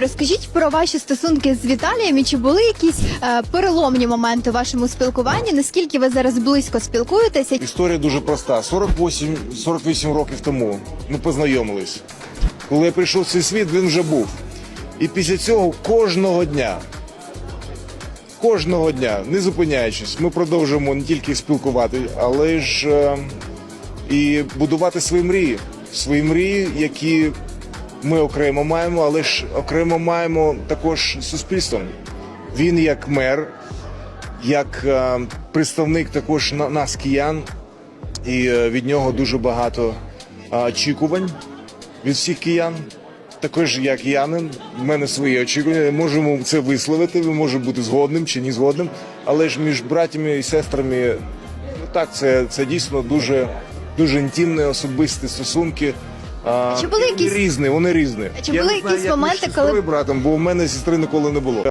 Розкажіть про ваші стосунки з Віталієм і чи були якісь е, переломні моменти у вашому спілкуванні? Наскільки ви зараз близько спілкуєтеся? Історія дуже проста. 48, 48 років тому ми познайомились. Коли я прийшов в цей світ, він вже був. І після цього кожного дня, кожного дня, не зупиняючись, ми продовжуємо не тільки спілкувати, але ж е, і будувати свої мрії. Свої мрії, які ми окремо маємо, але ж окремо маємо також суспільством. Він як мер, як е, представник також на- нас, киян, і е, від нього дуже багато е, очікувань від всіх киян. Також як янин, в мене свої очікування. Можемо це висловити, ми можемо бути згодним чи не згодним, але ж між братями і сестрами, ну так, це, це дійсно дуже, дуже інтимні, особисті стосунки. А, Чи були вони якісь- різні, вони різні. Чи Я були не знаю, якісь як між моменти, сестрою коли- і братом, бо у мене сестри ніколи не було.